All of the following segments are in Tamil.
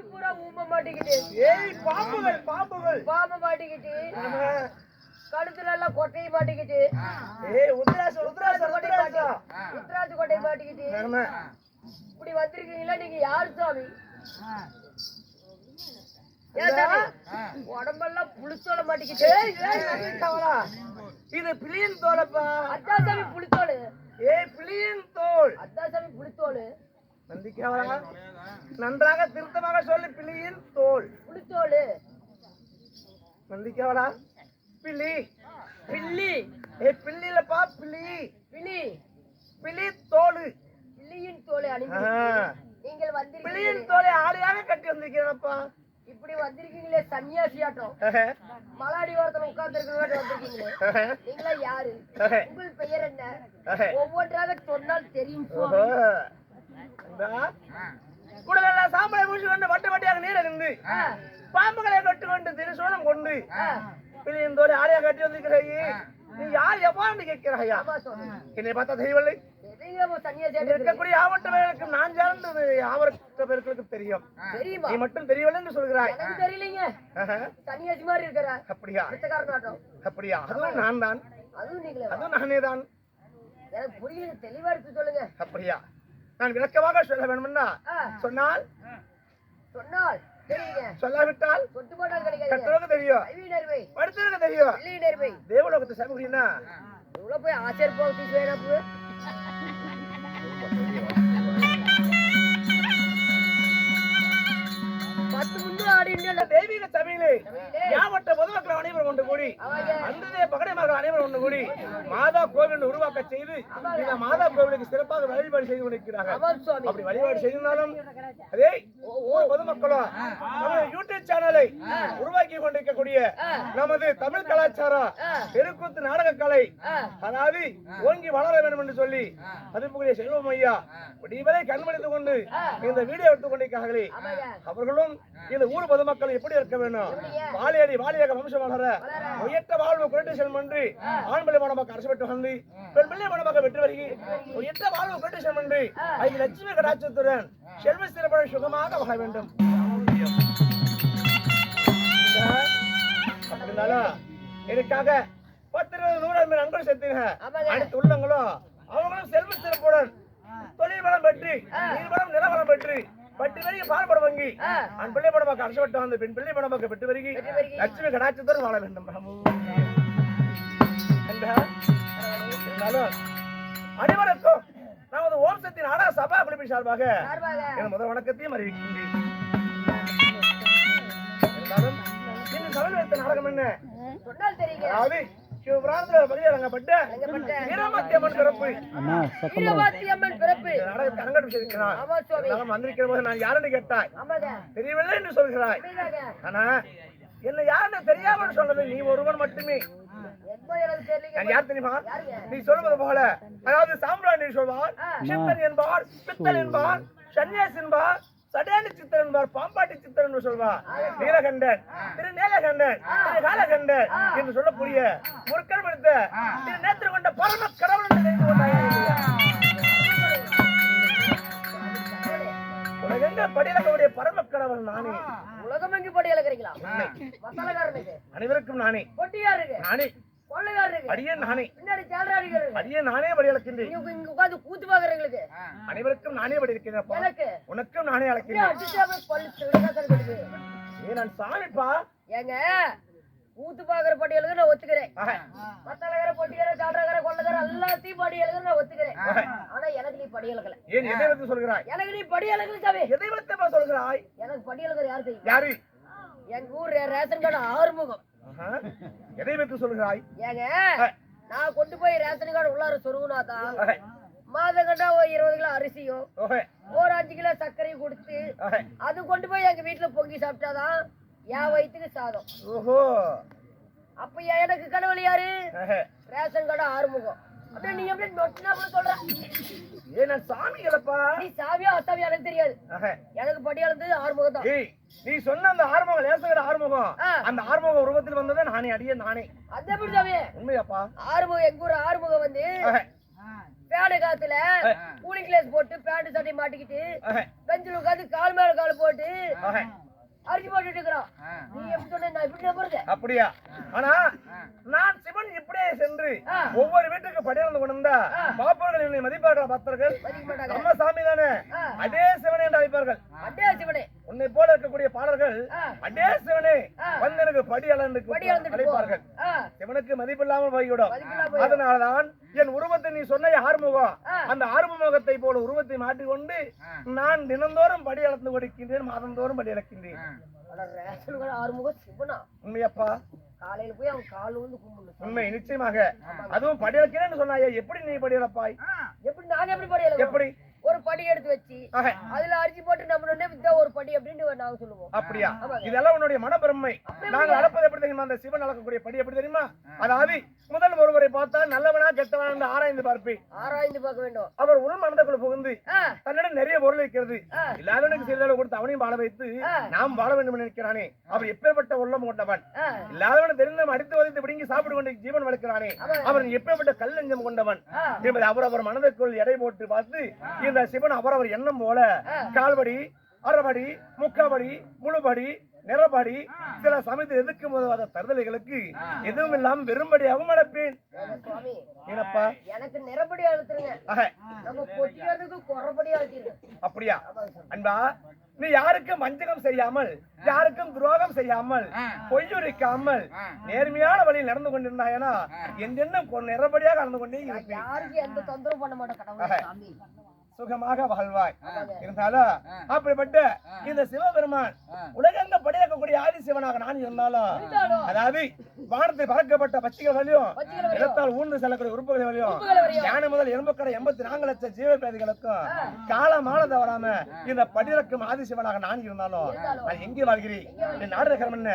வயித்து பூரா ஊம்ப மாட்டிக்கிட்டு. ஏய் பாம்புகள் பாம்புகள். பாம்பு மாட்டிக்கிட்டு. ஆமா. கழுத்துல எல்லாம் கொட்டையை மாட்டிக்கிட்டு. ஏய் உத்ராசம் கொட்டை மாட்டி உத்ராசம் உத்ராஜ் கொட்டை மாட்டிக்கிட்டு. ஆமா. இப்படி வந்திருக்கீங்களா? நீங்க யார் சாமி? உடம்பெல்லாம் ஏய் நம்பிக்கவலா. இது பிளியின் தோலப்பா. அதான் சாமி புளித்தோடு ஏய் பிளியின் தோல். அதான் சாமி புளித்தோடு நன்றாக திருத்தமாக சொல்லு பிளியின் தோல். புளித்தோடு நந்திக்காவலா பிளி பில்லி ஏய் பிள்ளிலப்பா பிளி பிலி பிளி தோல். பில்லியின் தோலை அணிந்து. நீங்கள் வந்திருக்கீங்க பிளியின் தோலை ஆடையாக கட்டி வந்திருக்கிறேன்ப்பா இப்படி வந்திருக்கீங்களே சன்னியாசி ஆட்டம் மலாடி ஓரத்துல உட்கார்ந்து வந்திருக்கீங்களே. நீங்களா யாரு? உங்கள் பெயர் என்ன? ஒவ்வொன்றாக சொன்னால் தெரியும் சுவாமி கூடலெல்லாம் சாம்பலை பூசி கொண்டு வட்ட வட்டியாக நீர் இருந்து ஆ, பாம்புகளை கட்டு கொண்டு திருசூலம் கொண்டு தோலை ஆடையாக கட்டி வந்திருக்கிறாய். நீ யார் எவ்வாறு கேட்கிறாயா? என்னை பார்த்தா தெரியவில்லை. இருக்கக்கூடிய ஆவட்டவர்களுக்கு நான் சார்ந்தது ஆவட்ட பேர்களுக்கு தெரியும். தெரியுமா? நீ மட்டும் தெரியவில்லை என்று சொல்கிறாய். தெரியலைங்க. சன்னியாசி மாதிரி இருக்கிற. அப்படியா? அப்படியா? அதுவும் நான் தான். அதுவும் நானே தான். எனக்கு புரியல தெளிவா எடுத்து சொல்லுங்க. அப்படியா? நான் விளக்கமாக சொல்ல வேணும்னா சொன்னால் சொன்னால் சொல்லாவிட்டால் கற்றவங்க தெரியும். படித்தவங்க தெரியும். தேவலோகத்தை இவ்வளவு போய் ஆச்சரிய போக தெய்வீக சபையிலே யாவட்ட பொதுமக்கள் அனைவரும் ஒன்று கூடி அன்றதே பகடை மகள் அனைவரும் ஒன்று கூடி மாதா கோவில் உருவாக்க செய்து இந்த மாதா கோவிலுக்கு சிறப்பாக வழிபாடு செய்து கொண்டிருக்கிறார்கள். அப்படி வழிபாடு செய்திருந்தாலும் அதே ஊர் பொதுமக்களும் நமது யூடியூப் சேனலை உருவாக்கி கொண்டிருக்கக்கூடிய நமது தமிழ் கலாச்சாரம் தெருக்கூத்து நாடக கலை அதாவது ஓங்கி வளர வேண்டும் என்று சொல்லி அதுபோல செல்வம் ஐயா முடிவரை கண்மணித்துக் கொண்டு இந்த வீடியோ எடுத்துக் கொண்டிருக்கிறார்களே. அவர்களும் இந்த ஊர் பொதுமக்கள் எப்படி இருக்க வேண்டும் வாலியடி வாலியாக வம்சம் வளர உயர்த்த வாழ்வு குரட்டு செல்வம் என்று ஆண்பிள்ளை மணமக்க அரசு பெற்று வந்து பெண் பிள்ளை மணமக்க வெற்றி வருகி உயர்த்த வாழ்வு குரட்டு செல்வம் என்று ஐந்து லட்சுமி கடாட்சத்துடன் செல்வ சிறப்பட சுகமாக வாழ வேண்டும். இருந்தாலும் எனக்காக பத்து இருபது நூறு பேர் சேர்த்துங்க ஆமாங்க. அனைத்து உள்ளங்களும் அவங்களும் செல்வ சிறப்புடன் தொழில் வளம் பெற்று நீர்வளம் நிலவளம் பெற்று பட்டு வரைக்கும் பால்பட வங்கி. ஆண் பிள்ளை படமாக்க அரசு வட்டம் வந்து பெண் பிள்ளை படமாக்க பெற்று வருகி. லட்சுமி கடாட்சத்தோடு வாழ வேண்டும் அனைவருக்கும் நமது ஓம் சக்தி நாடக சபா குழுப்பின் சார்பாக என் முதல் வணக்கத்தையும் அறிவிக்கின்றேன். இருந்தாலும் சபையில் வைத்த நாடகம் என்ன? சொன்னால் தெரியுங்க. சிவபுராணத்தில் வெளியிடங்கப்பட்ட இறங்கப்பட்ட வீரமாத்தியம்மன் பிறப்பு. பிறப்பு வந்திருக்கிற போது நான் யாருன்னு கேட்டாய்? தெரியவில்லை என்று சொல்கிறாய். ஆனா என்ன யாருன்னு தெரியாமல் சொன்னது நீ ஒருவன் மட்டுமே. யார் தெரியுமா? நீ சொல்வது போல. அதாவது சாம்பிராணி சொல்வார். சித்தன் என்பார் பித்தன் என்பார் சன்னியாசி என்பார் சடையாண்டி சித்தன் என்பார் பாம்பாட்டி சித்தன் என்று சொல்வார். நீலகண்டன் திரு நீலகண்டன் திரு காலகண்டன் என்று சொல்லக்கூடிய முற்கள் எடுத்த திரு நேத்திர கொண்ட பரம கடவுள் என்று தெரிந்து உலகெங்க படியிலக்கூடிய பரம கடவுள் நானே? உலகம் எங்கு படி இழக்கிறீங்களா மசாலக்காரனுக்கு அனைவருக்கும் நானே. பொட்டியாருக்கு நானே. அனைவருக்கும் நானே படி இருக்கிறேன் எனக்கு? உனக்கும் நானே அழைக்கிறேன் அடிச்சா போய் பல்லு திருடாதான் கொடுக்கு ஏ நான் சாமிப்பா. ஏங்க கூத்து பாக்குற பட்டியலுக்கு நான் ஒத்துக்கிறேன். ஆஹா. மத்தாலக்கார பொட்டியார சாட்டக்கார கொள்ளக்கார எல்லாத்தையும் படி எழுதுற நான் ஒத்துக்கிறேன். ஆனா எனக்கு நீ படி எழுக்கல ஏன் எதை வைத்து சொல்கிறாய்? எனக்கு நீ படி எழுக்கல சாமி. எதை வைத்தப்பா சொல்கிறாய்? எனக்கு படி எழுதுற யார் தெரியும் யாரு? எங்க ஊர் ரேஷன் கார்டு ஆறுமுகம். எதை வைத்து சொல்கிறாய்? ஏங்க நான் கொண்டு போய் ரேஷன் கார்டு உள்ளார சொருகுனா தான். மாதம் கண்டா ஒரு இருபது கிலோ அரிசியும். ஒரு அஞ்சு கிலோ சர்க்கரையும் கொடுத்து. அது கொண்டு போய் எங்க வீட்டுல பொங்கி சாப்பிட்டாதான் என் வயிற்றுக்கு சாதம். ஓஹோ. அப்ப எனக்கு கடவுள் யாரு. ரேஷன் கடை ஆறுமுகம். அப்படியே நீ எப்படி நொட்டினா சொல்ற? ஏ நான் சாமி இல்லப்பா நீ சாவியா அத்தாவியா எனக்கு தெரியாது. எனக்கு படி அளந்து ஆறுமுகம் தான். நீ சொன்ன அந்த ஆறுமுகம் லேசகர ஆறுமுகம். அந்த ஆறுமுக உருவத்தில் வந்ததே நானே அடியே நானே. அது எப்படி சாமி? உண்மையாப்பா. ஆறுமுகம் எங்க ஊர் ஆறுமுகம் வந்து. பேடு காத்துல கூலிங் கிளாஸ் போட்டு பேண்ட் சட்டை மாட்டிக்கிட்டு பெஞ்சில் உட்காந்து கால் மேல கால் போட்டு. அரிசி போட்டுட்டு இருக்கிறான் நீ எப்படி சொன்ன? நான் இப்படி நம்புறது அப்படியா? ஆனா நான் சிவன் இப்படியே சென்று. ஒவ்வொரு வீட்டுக்கு படியிருந்து கொண்டு வந்தா பாப்பர்கள் என்னை மதிப்பார்கள் பக்தர்கள் நம்ம சாமி தானே. அடே சிவனே என்று அழைப்பார்கள். அட்டே சிவனே. உன்னை போல இருக்கக்கூடிய பாடல்கள். அடே சிவனே. வந்து எனக்கு படி அளந்து அழைப்பார்கள். சிவனுக்கு மதிப்பில்லாமல் போய்விடும். அதனாலதான் என் உருவத்தை நீ சொன்ன ஆறுமுகம். அந்த ஆறுமுகத்தை போல உருவத்தை மாற்றிக்கொண்டு நான் தினந்தோறும் படி அளந்து கொடுக்கின்றேன் மாதந்தோறும் படி அளக்கின்றேன் அட ரேஷன் கடை ஆறுமுகம் சிவனா? உண்மையப்பா. காலையில போய் அவன் கால் வந்து கும்பிடணும். உண்மை நிச்சயமாக. அதுவும் படி அளக்கிறேன்னு சொன்னாயே எப்படி நீ படி அளப்பாய் எப்படி நாங்க எப்படி படியல எப்படி? ஒரு படி எடுத்து வச்சு அதுல அரிசி போட்டு நம்பினோடனே வித்தா ஒரு படி அப்படின்னு நாங்க சொல்லுவோம். அப்படியா. இதெல்லாம் உன்னுடைய மனப்பெருமை. நாங்கள் அளப்பது எப்படி தெரியுமா? அந்த சிவன் அளக்கக்கூடிய படி எப்படி தெரியுமா? அதாவது முதல் ஒருவரை பார்த்தா நல்லவனா கெட்டவனா என்று ஆராய்ந்து பார்ப்பேன். ஆராய்ந்து பார்க்க வேண்டும். அவர் உள் மனதுக்குள்ள புகுந்து தன்னிடம் நிறைய பொருள் இருக்கிறது. இல்லாதவனுக்கு சிறிதளவு கொடுத்து அவனையும் வாழ வைத்து. நாம் வாழ வேண்டும் என்று நினைக்கிறானே. அவர் எப்பேற்பட்ட உள்ளம் கொண்டவன். இல்லாதவன் தெரிந்தும் அடித்து வதைத்து பிடுங்கி சாப்பிட்டு கொண்டு ஜீவன் வளர்க்கிறானே. அவன் எப்பேற்பட்ட கல் நெஞ்சம் கொண்டவன். என்பதை அவரவர் மனதிற்குள் எடை போட்டு பார்த்து இந்த சிவன் அவரவர் எண்ணம் போல கால்படி அரைபடி முக்காபடி முழுபடி நிறபடி சில சமயத்தில் எதிர்க்கும் போது தருதலைகளுக்கு எதுவும் இல்லாமல் வெறும்படியாகவும் எனக்கு அழுத்துருங்க. நம்ம அழுத்திருங்க. அப்படியா. அன்பா நீ யாருக்கும் வஞ்சகம் செய்யாமல் யாருக்கும் துரோகம் செய்யாமல் பொய்யுரைக்காமல் நேர்மையான வழியில் நடந்து கொண்டிருந்தாயனா கொ- நிறபடியாக நடந்து கொண்டே எந்த பண்ண சாமி சுகமாக வாழ்வாய். இருந்தாலும் அப்படிப்பட்ட இந்த சிவபெருமான் உலகெங்க படியாக்கக்கூடிய ஆதி சிவனாக நான் இருந்தாலும் அதாவது வானத்தை பறக்கப்பட்ட பட்சிகள் வழியும். நிலத்தால் ஊர்ந்து செல்லக்கூடிய உறுப்புகள் வழியும். யானை முதல் எறும்புக்கடை எண்பத்தி நான்கு லட்சம் ஜீவபேதிகளுக்கும் காலமான தவறாம இந்த படியிறக்கும் ஆதி சிவனாக நான் இருந்தாலும் நான் எங்கே வாழ்கிறேன்? என் நாடு என்ன?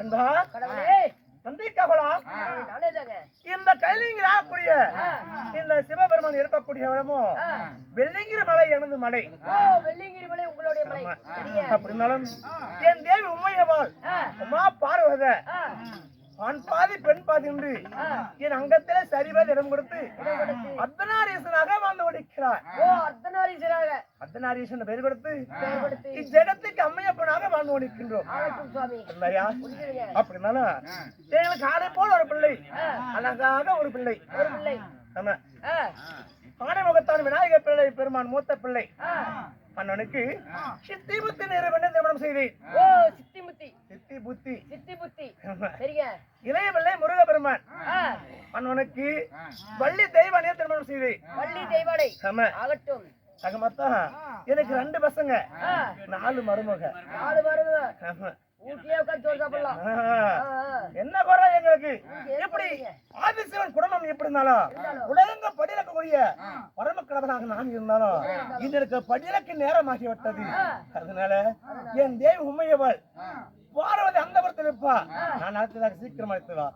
அன்பா நந்திக்கவளா இந்த கைலிங்கிறாக்குரிய இந்த சிவபெருமான் இருக்கக்கூடிய இடமும் வெள்ளிங்கிற மலை எனது மலை. வெள்ளிங்கிற மலை உங்களுடைய மலை. இருந்தாலும் என் தேவி உமையவாள் உமா பார்வத. ஆண் பாதி பெண் பாதி என்று என் அங்கத்திலே சரிபாதி இடம் கொடுத்து. அர்த்தநாரீசனாக வாழ்ந்து கொண்டிருக்கிறார். ஓ அர்த்தநாரீசனாக. அர்த்தநாரீசன் பெயர் கொடுத்து அம்மையப்பனாக வாழ்ந்து கொண்டிருக்கின்றோம். அப்படின்னாலும் எங்களுக்கு ஆடை போல ஒரு பிள்ளை. அழகாக ஒரு பிள்ளை. ஒரு பிள்ளை. ஆமா. ஆ, ஆடை முகத்தான் விநாயகர் பிள்ளை பெருமான் மூத்த பிள்ளை. அண்ணனுக்கு சித்தி புத்தி நிறுவனம் திருமணம் செய்தேன். ஓ சித்தி முத்தி சித்தி புத்தி. சித்தி புத்தி. சரிங்க. இளைய பிள்ளை முருகபெருமான் ஆ, அண்ணனுக்கு வள்ளி தெய்வானிய திருமணம் செய்தேன். வள்ளி தெய்வானை. ஆமா. ஆகட்டும். எனக்கு ரெண்டு பசங்க. நாலு மருமக. நாலு. என்ன குறை எங்களுக்கு? எப்படி ஆதிசிவன் குடும்பம் எப்படி இருந்தாலும் உலகங்க படியிலக்கக்கூடிய பரம கடவுளாக நான் இருந்தாலும் இது எனக்கு படியிலக்கு நேரமாகி விட்டது அதனால என் தேவி உண்மையவள் பார்வதி அந்த புறத்தில் இருப்பா நான் அடுத்ததாக சீக்கிரம் அடுத்தவா